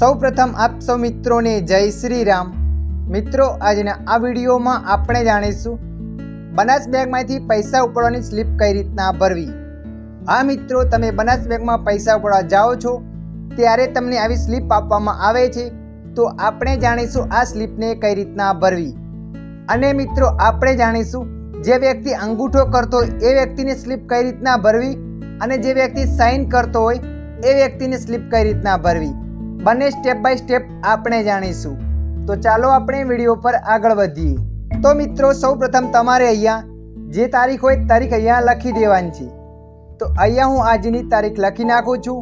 સૌપ્રથમ આપ સૌ મિત્રોને જય શ્રી રામ. મિત્રો, આજના આ વિડીયોમાં આપણે જાણીશું બનાસ બેંકમાંથી પૈસા ઉપાડવાની સ્લીપ કઈ રીતના ભરવી. હા મિત્રો, તમે બનાસ બેંકમાં પૈસા ઉપાડવા જાઓ છો, ત્યારે તમને આવી સ્લીપ આપવામાં આવે છે, તો આપણે જાણીશું આ સ્લીપને કઈ રીતના ભરવી. અને મિત્રો, આપણે જાણીશું જે વ્યક્તિ અંગૂઠો કરતો હોય, એ વ્યક્તિને સ્લીપ કઈ રીતના ભરવી અને જે વ્યક્તિ સાઇન કરતો હોય, એ વ્યક્તિને સ્લીપ કઈ રીતના ભરવી. બંને સ્ટેપ બાય સ્ટેપ આપણે જાણીશું. તો ચાલો આપણે વીડિયો પર આગળ વધીએ. તો મિત્રો, સૌપ્રથમ તમારે અહીંયા જે તારીખ હોય તારીખ અહીંયા લખી દેવાની છે. તો અહીંયા હું આજની તારીખ લખી નાખું છું.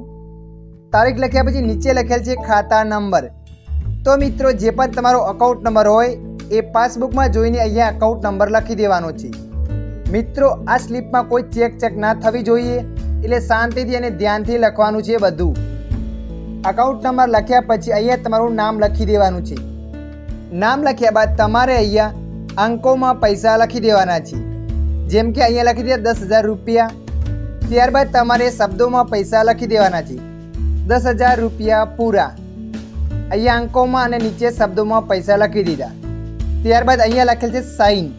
તારીખ લખ્યા પછી નીચે લખેલ છે ખાતા નંબર. તો મિત્રો, જે પણ તમારો અકાઉન્ટ નંબર હોય એ પાસબુકમાં જોઈને અહીંયા અકાઉન્ટ નંબર લખી દેવાનો છે. મિત્રો, આ સ્લીપમાં કોઈ ચેક ચેક ના થવી જોઈએ. એટલે શાંતિથી અને ધ્યાનથી લખવાનું છે બધું. અકાઉન્ટ નંબર લખ્યા પછી અહીંયા તમારું નામ લખી દેવાનું છે. નામ લખ્યા બાદ તમારે અહીંયા અંકોમાં પૈસા લખી દેવાના છે. જેમ કે અહીંયા લખી દે દસ હજાર રૂપિયા. ત્યારબાદ તમારે શબ્દોમાં પૈસા લખી દેવાના છે. દસ હજાર રૂપિયા પૂરા. અહીંયા અંકોમાં અને નીચે શબ્દોમાં પૈસા લખી દીધા. ત્યારબાદ અહીંયા લખેલ છે સાઇન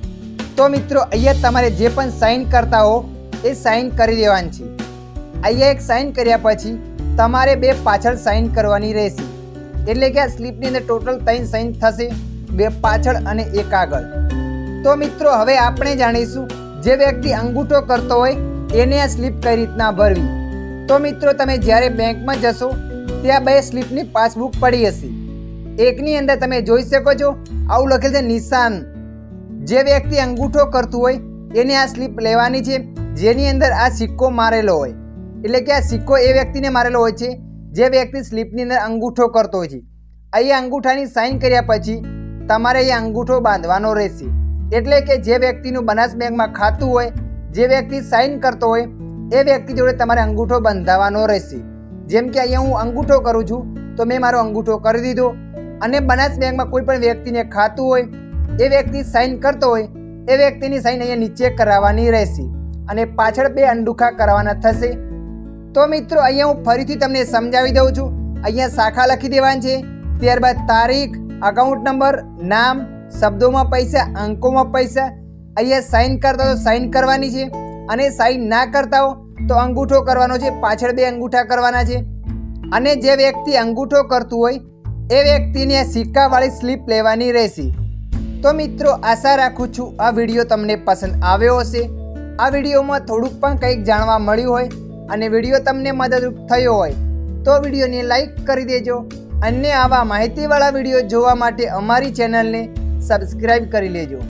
તો મિત્રો, અહીંયા તમારે જે પણ સાઇન કરતા હો, એ સાઇન કરી દેવાની છે. અહીંયા એક સાઇન કર્યા પછી તમારે બે પાછળ સાઇન કરવાની રહેશે. એટલે કે આ સ્લીપની અંદર ટોટલ ત્રણ સાઇન થશે, બે પાછળ અને એક આગળ. તો મિત્રો, હવે આપણે જાણીશું, જે વ્યક્તિ અંગૂઠો કરતો હોય, એને આ સ્લીપ કઈ રીતના ભરવી? તો મિત્રો, તમે જ્યારે બેંકમાં જશો, ત્યાં બે સ્લીપની પાસબુક પડી હશે. એકની અંદર તમે જોઈ શકો છો, આવું લખેલ છે નિશાન. જે વ્યક્તિ અંગૂઠો કરતું હોય, એને આ સ્લીપ લેવાની છે, જેની અંદર આ સિક્કો મારેલો હોય. એટલે કે આ સિક્કો એ વ્યક્તિને મારેલો હોય છે, જે વ્યક્તિ સ્લીપની અંદર અંગૂઠો કરતો હોય છે. અહીંયા અંગૂઠાની સાઇન કર્યા પછી તમારે અહીંયા અંગૂઠો બાંધવાનો રહેશે. એટલે કે જે વ્યક્તિનું બનાસ બેંકમાં ખાતું હોય, જે વ્યક્તિ સાઇન કરતો હોય, એ વ્યક્તિ જોડે તમારે અંગૂઠો બંધાવવાનો રહેશે. જેમ કે અહીંયા હું અંગૂઠો કરું છું, તો મેં મારો અંગૂઠો કરી દીધો. અને બનાસ બેંકમાં કોઈ પણ વ્યક્તિને ખાતું હોય, એ વ્યક્તિ સાઇન કરતો હોય, એ વ્યક્તિની સાઇન અહીંયા નીચે કરાવવાની રહેશે. અને પાછળ બે અંડુખા કરવાના થશે. તો મિત્રો, અહીંયા હું ફરીથી તમને સમજાવી દઉં છું. અહીંયા શાખા લખી દેવાની છે. ત્યારબાદ તારીખ અકાઉન્ટ નંબર નામ, શબ્દોમાં પૈસા, અંકોમાં પૈસા. અહીંયા સાઇન કરતા તો સાઇન કરવાની છે. અને સાઇન ના કરતા હો તો અંગૂઠો કરવાનો છે. પાછળ બે અંગૂઠા કરવાના છે. અને જે વ્યક્તિ અંગૂઠો કરતું હોય, એ વ્યક્તિને સિક્કાવાળી સ્લીપ લેવાની રહેશે. તો મિત્રો, આશા રાખું છું આ વીડિયો તમને પસંદ આવ્યો હશે. આ વિડીયોમાં થોડુંક પણ કંઈક જાણવા મળ્યું હોય અને વીડિયો તમને મદદરૂપ થયો હોય, તો વિડીયોને લાઈક કરી દેજો અન્ય આવા માહિતીવાળા વીડિયો જોવા માટે અમારી ચેનલને સબસ્ક્રાઈબ કરી લેજો.